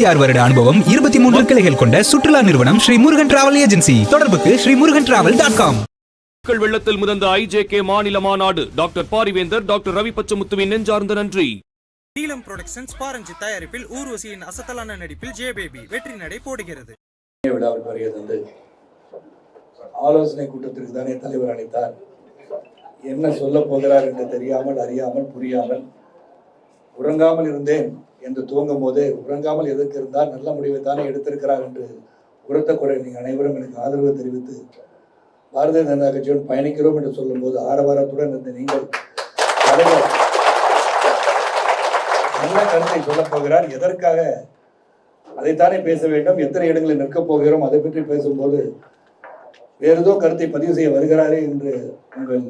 முப்பத்தி ஆறு வருட அனுபவம் இருபத்தி மூன்று கிளைகள் கொண்ட சுற்றுலா நிறுவனம் ஸ்ரீ முருகன் டிராவல் ஏஜென்சி தொடர்புக்கு Sri Murugan travel dot com மக்கள் வெள்ளத்தில் மிதந்த ஐஜேகே மாநில மாநாடு. டாக்டர் பாரிவேந்தர் டாக்டர் ரவி பச்சமுத்துவின் நெஞ்சார்ந்த நன்றி. நீலம் புரொடக்ஷன்ஸ் பாரஞ்சி தயாரிப்பில் ஊர்வசியின் அசத்தலான நடிப்பில் ஜே பேபி வெற்றி நடை போடுகிறது. விழாவில் வருகை தந்து ஆலோசனை கூட்டத்திற்கு தானே தலைவர் அழைத்தார். என்ன சொல்ல போகிறார் என்று தெரியாமல் அறியாமல் புரியாமல் உறங்காமல் இருந்தேன். என்று துவங்கும் போதே உறங்காமல் எதற்கு இருந்தால் நல்ல முடிவை தானே எடுத்திருக்கிறார் என்று உரத்த குறை நீங்கள் அனைவரும் எனக்கு ஆதரவு தெரிவித்து பாரதிய ஜனதா கட்சியுடன் பயணிக்கிறோம் என்று சொல்லும்போது ஆரவாரத்துடன் இருந்த நீங்கள் தலைவர் கருத்தை சொல்லப் போகிறார். எதற்காக அதைத்தானே பேச வேண்டும். எத்தனை இடங்களில் நிற்கப் போகிறோம் அதை பற்றி பேசும்போது வேறு ஏதோ கருத்தை பதிவு செய்ய வருகிறாரே என்று உங்கள்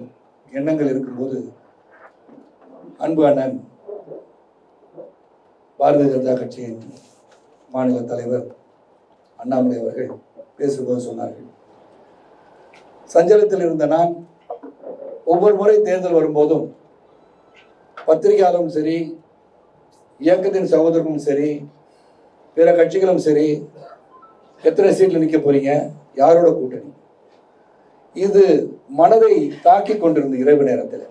எண்ணங்கள் இருக்கும்போது அன்பு அண்ணன் பாரதிய ஜனதா கட்சியின் மாநில தலைவர் அண்ணாமலை அவர்கள் பேசும்போது சொன்னார்கள். சஞ்சலத்தில் இருந்த நான் ஒவ்வொரு முறை தேர்தல் வரும்போதும் பத்திரிகையாளரும் சரி இயக்கத்தின் சகோதரரும் சரி பிற கட்சிகளும் சரி எத்தனை சீட்ல நிக்க போறீங்க? யாரோட கூட்டணி? இது மனதை தாக்கி கொண்டிருந்த இரவு நேரத்தில்.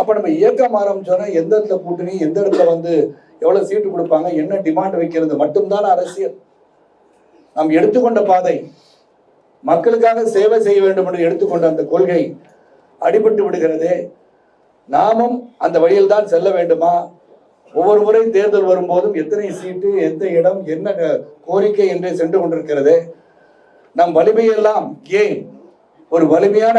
அப்ப நம்ம இயக்கம் ஆரம்பிச்சோன்னா எந்த இடத்துல கூட்டணி எந்த இடத்துல வந்து எவ்வளவு சீட்டு கொடுப்பாங்க என்ன டிமாண்ட் வைக்கிறது மட்டும்தான் அரசியல். நாம் எடுத்துக்கொண்ட பாதை மக்களுக்காக சேவை செய்ய வேண்டும் என்று எடுத்துக்கொண்ட அந்த கொள்கை அடிபட்டு விடுகிறதே. நாமும் அந்த வழியில் தான் செல்ல வேண்டுமா? ஒவ்வொரு முறை தேர்தல் வரும்போதும் எத்தனை சீட்டு எந்த இடம் என்ன கோரிக்கை என்றே சென்று கொண்டிருக்கிறது. நம் வலிமையெல்லாம் ஏன் ஒரு வலிமையான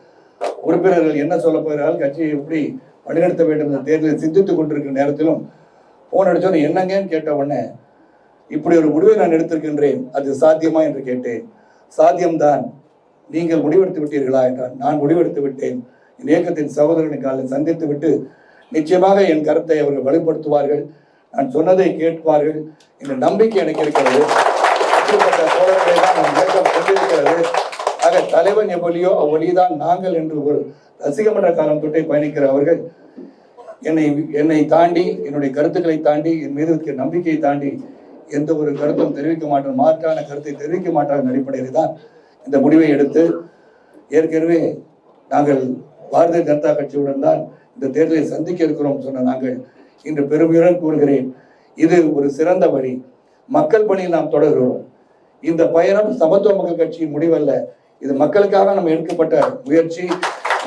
உறுப்பினர்கள் என்ன சொல்ல போகிறார்கள்? கட்சியை எப்படி வழிநடத்த வேண்டும் என்ற தேர்தலை சிந்தித்துக் கொண்டிருக்கிற நேரத்திலும் போன் அடிச்சோன்னு என்னங்கன்னு கேட்ட உடனே இப்படி ஒரு முடிவை நான் எடுத்திருக்கின்றேன். அது சாத்தியமா? என்று கேட்டேன். சாத்தியம்தான். நீங்கள் முடிவெடுத்து விட்டீர்களா? என்றான். நான் முடிவெடுத்து விட்டேன். என் இயக்கத்தின் சகோதரனை காலில் சந்தித்து விட்டு நிச்சயமாக என் கருத்தை அவர்கள் வலுப்படுத்துவார்கள். நான் சொன்னதை கேட்பார்கள். என்ற நம்பிக்கை எனக்கு இருக்கிறது. ஆக எவ்வளியோ அவ்வழிதான் நாங்கள் என்று ஒரு ரசிகமன்ற காலம் தொட்டே பயணிக்கிற அவர்கள் என்னை என்னை தாண்டி என்னுடைய கருத்துக்களை தாண்டி என் மீது இருக்கிற நம்பிக்கையை தாண்டி எந்த ஒரு கருத்தும் தெரிவிக்க மாட்டோம் மாற்றான கருத்தை தெரிவிக்க மாட்டாங்க அடிப்படையில் தான் இந்த முடிவை எடுத்து ஏற்கனவே நாங்கள் பாரதிய ஜனதா கட்சியுடன் தான் இந்த தேர்தலை சந்திக்க இருக்கிறோம் சொன்ன நாங்கள் இன்று பெருமையுடன் கூறுகிறேன். இது ஒரு சிறந்த வழி. மக்கள் பணியில் நாம் தொடர்கிறோம். இந்த பயணம் சமத்துவ மக்கள் கட்சியின் முடிவல்ல. இது மக்களுக்காக நம்ம எடுக்கப்பட்ட முயற்சி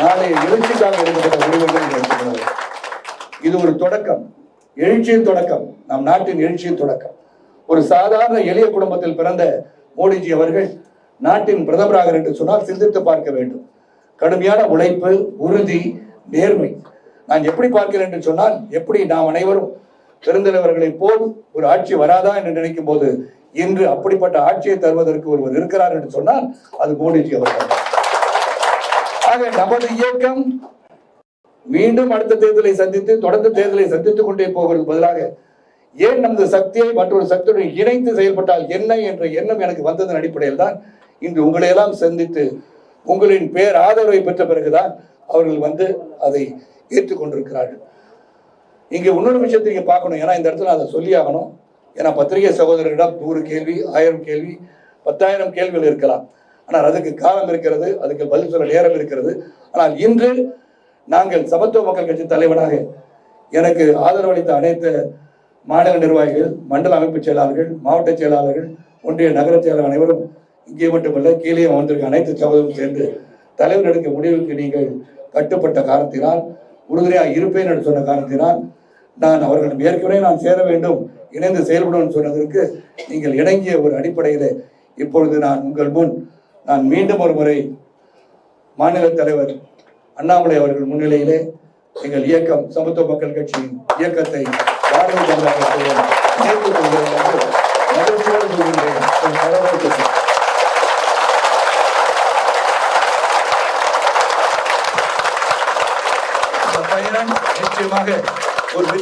நாளை எழுச்சிக்காக எடுக்கப்பட்ட முடிவுகள் என்று இது ஒரு தொடக்கம். எழுச்சியின் தொடக்கம். நம் நாட்டின் எழுச்சியின் தொடக்கம். ஒரு சாதாரண எளிய குடும்பத்தில் பிறந்த மோடிஜி அவர்கள் நாட்டின் பிரதமராக என்று சொன்னால் சிந்தித்து பார்க்க வேண்டும். கடுமையான உழைப்பு உறுதி நேர்மை. நான் எப்படி பார்க்கிறேன் என்று சொன்னால் எப்படி நாம் அனைவரும் பெருந்தலைவர்களைப் போல் ஒரு ஆட்சி வராதா என்று நினைக்கும் போது இன்று அப்படிப்பட்ட ஆட்சியை தருவதற்கு ஒருவர் இருக்கிறார் என்று சொன்னால் அது மோடிஜி அவர்கள் ஆக நமது இயக்கம் மீண்டும் அடுத்த தேர்தலை சந்தித்து தொடர்ந்து தேர்தலை சந்தித்துக் கொண்டே போகிறது பதிலாக ஏன் நமது சக்தியை மற்றொரு சக்தியுடன் இணைத்து செயல்பட்டால் என்ன என்ற எண்ணம் எனக்கு வந்ததன் அடிப்படையில் தான் இன்று உங்களையெல்லாம் சந்தித்து உங்களின் பேர் ஆதரவை பெற்ற பிறகுதான் அவர்கள் வந்து அதை ஏற்றுக்கொண்டிருக்கிறார்கள். இங்கே இன்னொரு விஷயத்தை நீங்கள் பார்க்கணும். ஏன்னா இந்த இடத்துல அதை சொல்லி ஆகணும் ஏன்னா பத்திரிகை சகோதரர்களிடம் நூறு கேள்வி ஆயிரம் கேள்வி பத்தாயிரம் கேள்விகள் இருக்கலாம். ஆனால் அதுக்கு காலம் இருக்கிறது அதுக்கு பதில் சொல்ல நேரம் இருக்கிறது. ஆனால் இன்று நாங்கள் சமத்துவ மக்கள் கட்சி தலைவனாக எனக்கு ஆதரவளித்த அனைத்து மாநில நிர்வாகிகள் மண்டல அமைப்பு செயலாளர்கள் மாவட்ட செயலாளர்கள் ஒன்றிய நகர செயலாளர் அனைவரும் இங்கே மட்டுமல்ல கீழே வந்திருக்க அனைத்து சகோதரரும் சேர்ந்து தலைவர் எடுக்க முடிவுக்கு நீங்கள் கட்டுப்பட்ட காரணத்தினால் உறுதுணையாக இருப்பேன் என்று சொன்ன காரணத்தினால் நான் அவர்களிடம் ஏற்கனவே நான் சேர வேண்டும் இணைந்து செயல்படும் சொன்னதற்கு நீங்கள் இணங்கிய ஒரு அடிப்படையில் இப்பொழுது நான் உங்கள் முன். நான் மீண்டும் ஒரு முறை மாநில தலைவர் அண்ணாமலை அவர்கள் முன்னிலையிலே எங்கள் இயக்கம் சமத்துவ மக்கள் கட்சியின் இயக்கத்தை பாரதிய ஜனதா கட்சியுடன் இணைத்துக் கொள்கிறோம் என்று மகிழ்ச்சியோடு சொல்கின்றேன் என் கடவுளுக்கு இந்த பயணம் நிச்சயமாக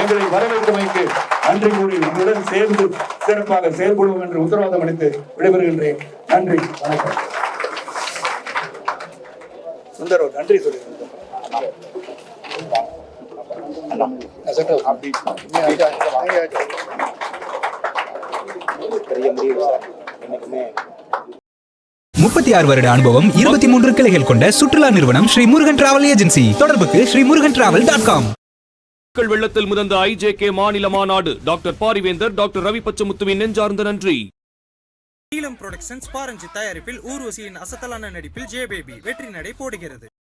எங்களை வரவேற்றமைக்கு நன்றி கூறி உங்களுடன் சேர்ந்து சிறப்பாக செயல்படுவோம் என்று உத்தரவாதம் அளித்து விடைபெறுகின்றேன். நன்றி வணக்கம். சுந்தர் நன்றி சொல்லி. முப்பத்தி ஆறு வருட அனுபவம் இருபத்தி மூன்று கிளைகள் கொண்ட சுற்றுலா நிறுவனம் ஸ்ரீ முருகன் டிராவல் ஏஜென்சி. தொடர்புக்கு Sri Murugan travel dot com. மக்கள் வெள்ளத்தில் முதந்த ஐஜேகே மாநில மாநாடு. டாக்டர் பாரிவேந்தர் டாக்டர் ரவி பச்சமுத்துவின் நெஞ்சார்ந்த நன்றி. நீலம் புரொடக்ஷன்ஸ் பாரஞ்சு தயாரிப்பில் ஊர்வசியின் அசத்தலான நடிப்பில் ஜே பேபி. வெற்றி நடை போடுகிறது.